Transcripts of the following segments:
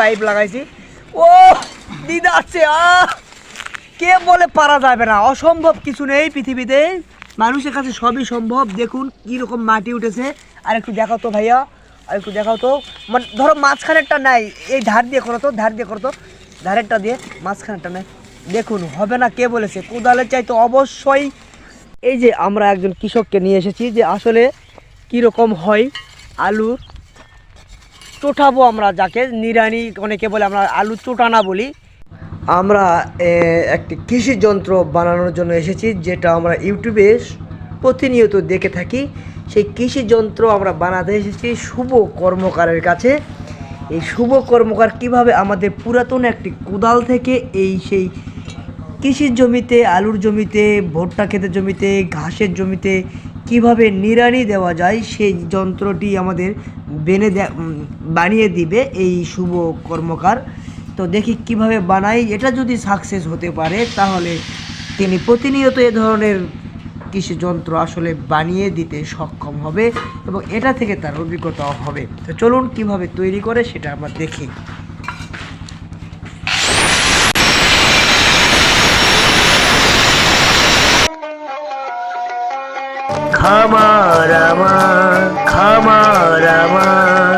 Pipe লাগাইছি। ও দিদা আহ! কে বলে পারা যাবে না? অসম্ভব কিছু নেই পৃথিবীতে। মানুষের কাছে সবই সম্ভব। দেখুন কীরকম মাটি উঠেছে। আর একটু দেখাও তো ভাইয়া, আর একটু দেখাও তো। মানে ধরো মাঝখানেরটা নাই। এই ধার দিয়ে করো তো, ধার দিয়ে করো তো। ধারেরটা দিয়ে মাঝখানেরটা নাই। দেখুন, হবে না, কে বলেছে? কোদালের চাই তো অবশ্যই এই যে আমরা একজন কৃষককে নিয়ে এসেছি যে আসলে কীরকম হয় আলুর চোটাবো আমরা যাকে নিরানি অনেকে বলে আমরা আলু চোটানা বলি। আমরা একটি কৃষি যন্ত্র বানানোর জন্য এসেছি, যেটা আমরা ইউটিউবে প্রতিনিয়ত দেখে থাকি। সেই কৃষি যন্ত্র আমরা বানাতে এসেছি শুভ কর্মকারের কাছে। এই শুভ কর্মকার কীভাবে আমাদের পুরাতন একটি কোদাল থেকে এই সেই কৃষির জমিতে, আলুর জমিতে, ভুট্টা ক্ষেতের জমিতে, ঘাসের জমিতে কীভাবে নিড়ানি দেওয়া যায় সেই যন্ত্রটি আমাদের বেনে বানিয়ে দিবে এই শুভ কর্মকার। তো দেখি কীভাবে বানাই, এটা যদি সাকসেস হতে পারে, তাহলে তিনি প্রতিনিয়ত এ ধরনের কৃষি যন্ত্র আসলে বানিয়ে দিতে সক্ষম হবে এবং এটা থেকে তার অভিজ্ঞতাও হবে। তো চলুন কীভাবে তৈরি করে সেটা আমরা দেখি। খামার আমার খামার আমার।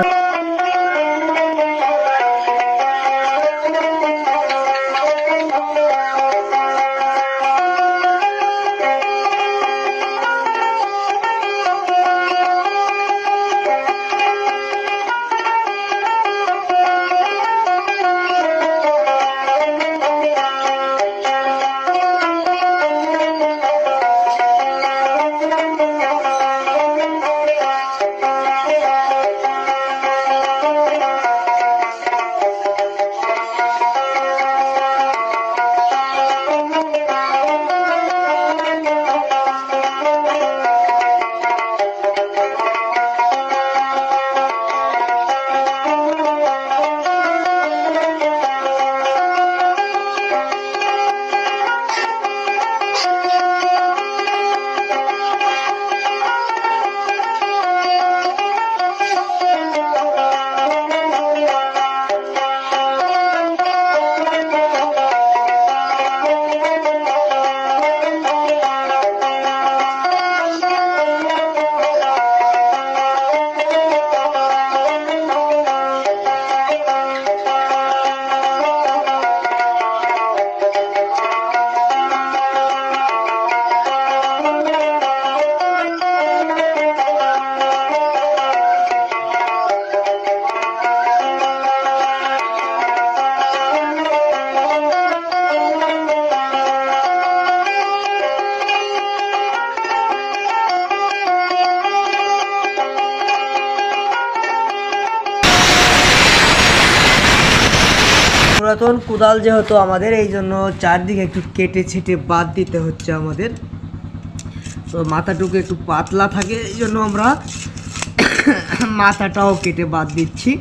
পুরাতন কোদাল যেহেতু আমাদের, এই জন্য চারদিকে একটু কেটে ছেটে বাদ দিতে হচ্ছে আমাদের। তো মাথাটুকু একটু পাতলা থাকে, এই জন্য আমরা মাথাটাও কেটে বাদ দিচ্ছি।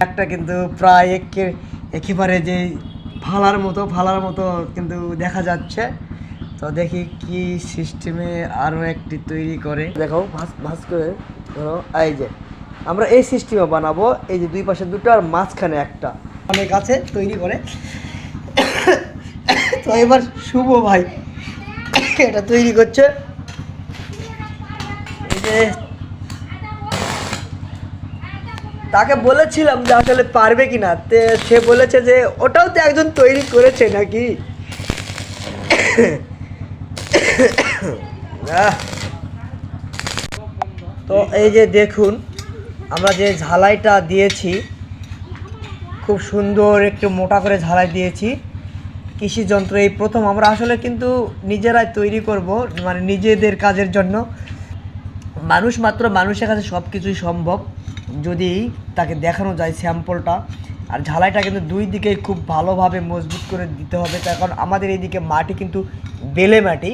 একটা কিন্তু প্রায় একে- একেবারে যে ফালার মতো ফালার মতো কিন্তু দেখা যাচ্ছে। তো দেখি কি সিস্টেমে আরও একটি তৈরি করে। দেখো, ভাস ভাস করে ধরো, এই যে। আমরা এই সিস্টেমে বানাবো, এই যে দুই পাশে দুটো আর মাঝখানে একটা। অনেক আছে, তৈরি করে। তো এবার শুভ ভাই, এটা তৈরি করছে। এই যে, তাকে বলেছিলাম যে আসলে পারবে কি না সে বলেছে যে ওটাও তো একজন তৈরি করেছে নাকি। তো এই যে দেখুন আমরা যে ঝালাইটা দিয়েছি, খুব সুন্দর একটু মোটা করে ঝালাই দিয়েছি। কৃষি যন্ত্র এই প্রথম, আমরা আসলে কিন্তু নিজেরাই তৈরি করব মানে নিজেদের কাজের জন্য। মানুষ মাত্র মানুষের কাছে সব কিছুই সম্ভব, যদি তাকে দেখানো যায় স্যাম্পলটা। আর ঝালাইটা কিন্তু দুই দিকেই খুব ভালোভাবে মজবুত করে দিতে হবে। তার কারণ আমাদের এইদিকে মাটি কিন্তু বেলে মাটি।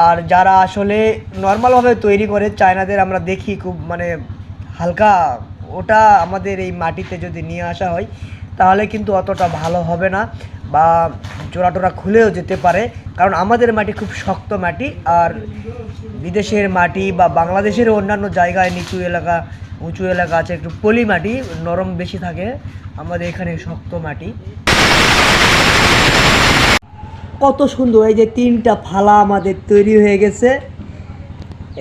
আর যারা আসলে নর্মালভাবে তৈরি করে, চায়নাদের আমরা দেখি খুব মানে হালকা, ওটা আমাদের এই মাটিতে যদি নিয়ে আসা হয়, তাহলে কিন্তু অতটা ভালো হবে না বা জোড়া টোরা খুলেও যেতে পারে। কারণ আমাদের মাটি খুব শক্ত মাটি, আর বিদেশের মাটি বা বাংলাদেশের অন্যান্য জায়গায় নিচু এলাকা, উঁচু এলাকা আছে, একটু পলি মাটি, নরম বেশি থাকে, আমাদের এখানে শক্ত মাটি। কত সুন্দর, এই যে তিনটা ফালা আমাদের তৈরি হয়ে গেছে।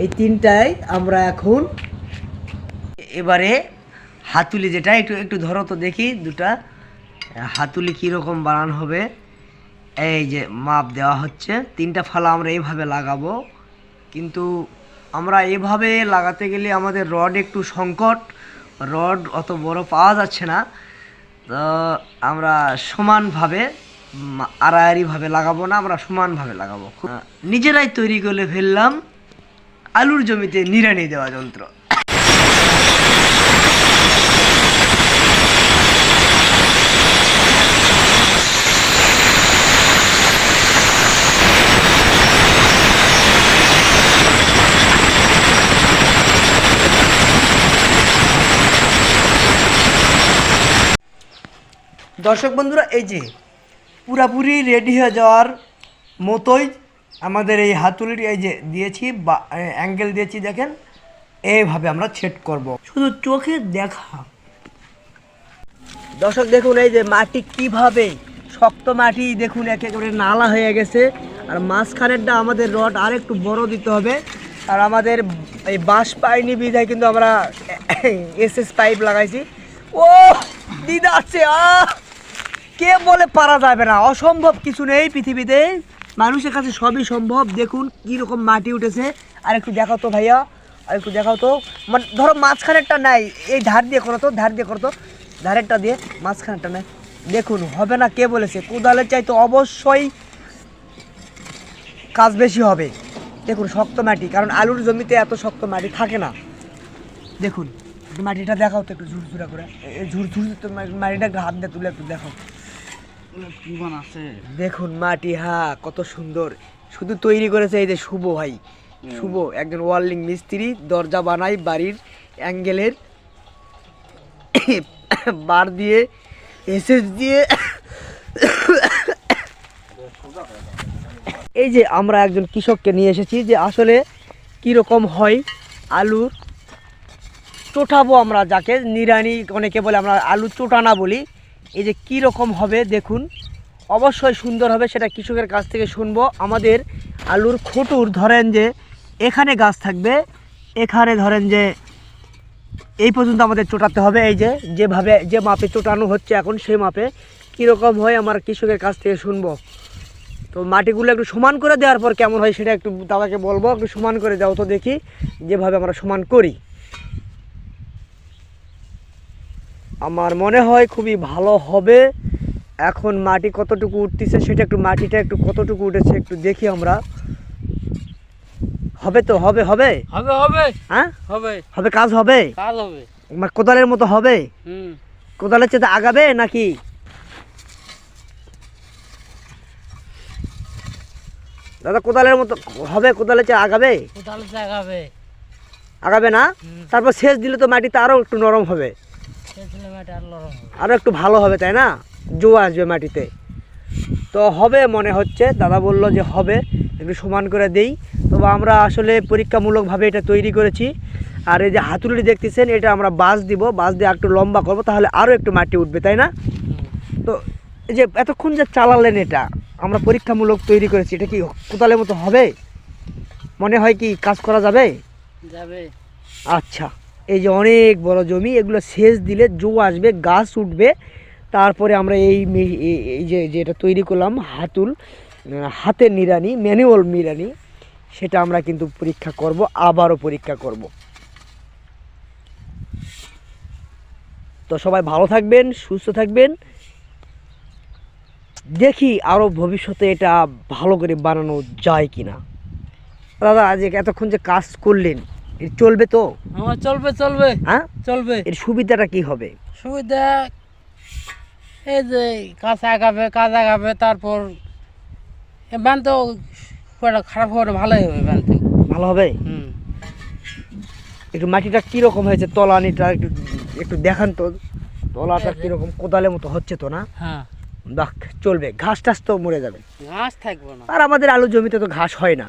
এই তিনটাই আমরা এখন এবারে হাতুলি যেটা, একটু একটু ধরো তো দেখি দুটা। হাতুলি কীরকম বানানো হবে, এই যে মাপ দেওয়া হচ্ছে। তিনটা ফালা আমরা এইভাবে লাগাবো। কিন্তু আমরা এভাবে লাগাতে গেলে আমাদের রড একটু সংকট, রড অত বড় পাওয়া যাচ্ছে না। তো আমরা সমানভাবে আড়াআড়িভাবে লাগাবো না, আমরা সমানভাবে লাগাবো। নিজেরাই তৈরি করে ফেললাম। আলুর জমিতে নিড়ানি দেওয়া যন্ত্র। দর্শক বন্ধুরা, এই যে পুরাপুরি রেডি হয়ে যাওয়ার মতোই আমাদের এই হাতুলিটি এই যে দিয়েছি বা অ্যাঙ্গেল দিয়েছি দেখেন, এইভাবে আমরা ছেট করব। শুধু চোখে দেখা। দর্শক দেখুন, এই যে মাটি কীভাবে শক্ত মাটি, দেখুন, একেবারে নালা হয়ে গেছে। আর মাঝখানেরটা আমাদের রড আর একটু বড় দিতে হবে। আর আমাদের এই বাঁশ পাইনি বিধায় কিন্তু আমরা এস এস পাইপ লাগাইছি। ও দিদা আছে আহ! কে বলে পারা যাবে না? অসম্ভব কিছু নেই পৃথিবীতে। মানুষের কাছে সবই সম্ভব। দেখুন কি রকম মাটি উঠেছে। আর একটু দেখাও তো ভাইয়া। আর একটু দেখাও তো। মানে ধরো মাঝখানেরটা নাই। এই ধার দিয়ে করো তো, ধার দিয়ে করো তো। ধারেরটা দিয়ে মাঝখানেরটা নেই। দেখুন, হবে না কে বলেছে? কোদালের চাইতে অবশ্যই কাজ বেশি হবে। দেখুন, শক্ত মাটি। কারণ আলুর জমিতে এত শক্ত মাটি থাকে না। দেখুন, মাটিটা দেখাও তো একটু ঝুরঝুরা করে। ঝুরঝুর মাটিটা হাত দিয়ে তুলে একটু দেখাও। দেখুন মাটি হা কত সুন্দর। শুধু তৈরি করেছে এই যে শুভ ভাই। শুভ একজন ওয়ার্লিং মিস্ত্রি দরজা বানাই বাড়ির অ্যাঙ্গেলের। বার দিয়ে এসএস দিয়ে। এই যে আমরা একজন কৃষককে নিয়ে এসেছি যে আসলে কীরকম হয় আলুর চোটাবো আমরা যাকে নিরানি অনেকে বলে আমরা আলু চোটানা বলি। এই যে কী রকম হবে দেখুন, অবশ্যই সুন্দর হবে, সেটা কৃষকের কাছ থেকে শুনব। আমাদের আলুর খুঁটুর, ধরেন যে এখানে গাছ থাকবে, এখানে ধরেন যে এই পর্যন্ত আমাদের চোটাতে হবে, এই যে যেভাবে যে মাপে চোটানো হচ্ছে এখন সেই মাপে। কীরকম হয় আমার কৃষকের কাছ থেকে শুনব। তো মাটিগুলো একটু সমান করে দেওয়ার পর কেমন হয় সেটা একটু দাদাকে বলব, একটু সমান করে দাও তো দেখি, যেভাবে আমরা সমান করি। আমার মনে হয় খুবই ভালো হবে। এখন মাটি কতটুকু উঠতেছে সেটা একটু মাটিটা একটু কতটুকু উঠেছে একটু দেখি আমরা। হবে তো হবে হবে? হবে হবে। হ্যাঁ? হবে। হবে কাজ হবে? কাজ হবে। মানে কোদালের মতো হবে? হুম। কোদালের চেয়ে আগাবে নাকি? দাদা কোদালের মতো হবে? কোদালের চেয়ে আগাবে? কোদাল জাগাবে আগাবে। আগাবে না? তারপর সেচ দিলে তো মাটিতে আরও একটু নরম হবে। আরও একটু ভালো হবে তাই না? জো আসবে মাটিতে। তো হবে মনে হচ্ছে দাদা বলল যে হবে একটু সমান করে দেই। তবে আমরা আসলে পরীক্ষামূলকভাবে এটা তৈরি করেছি। আর এই যে হাতুড়ি দেখতেছেন এটা আমরা বাঁশ দিব। বাঁশ দিয়ে একটু লম্বা করব তাহলে আরও একটু মাটি উঠবে তাই না? তো এই যে এতক্ষণ যে চালালেন এটা আমরা পরীক্ষামূলক তৈরি করেছি এটা কি কোদালের মতো হবে? মনে হয় কি কাজ করা যাবে? যাবে। আচ্ছা। এই যে অনেক বড় জমি, এগুলো সেচ দিলে জো আসবে, গাছ উঠবে। তারপরে আমরা এই এই- যে, যেটা তৈরি করলাম, হাতুল হাতের নিরানি ম্যানুয়াল নিরানি সেটা আমরা কিন্তু পরীক্ষা করব, আবারও পরীক্ষা করব। তো সবাই ভালো থাকবেন, সুস্থ থাকবেন। দেখি আরও ভবিষ্যতে এটা ভালো করে বানানো যায় কিনা। দাদা, আজ এতক্ষণ যে কাজ করলেন চলবে তো? আমার চলবে চলবে হ্যাঁ? চলবে। এর সুবিধাটা কি হবে? সুবিধা এই যে কাজ আগাবে কাজ আগাবে তারপর ব্যান তো খারাপ হবে ভালোই হবে ব্যান তো। ভালো হবে? হুম। একটু মাটিটা কীরকম হয়েছে তলানিটা একটু একটু দেখান তো। তলাটা কীরকম কোদালের মতো হচ্ছে তো না? হ্যাঁ। বাহ চলবে। ঘাস টাস তো মরে যাবে। ঘাস থাকবে না। আর আমাদের আলু জমিতে তো ঘাস হয় না।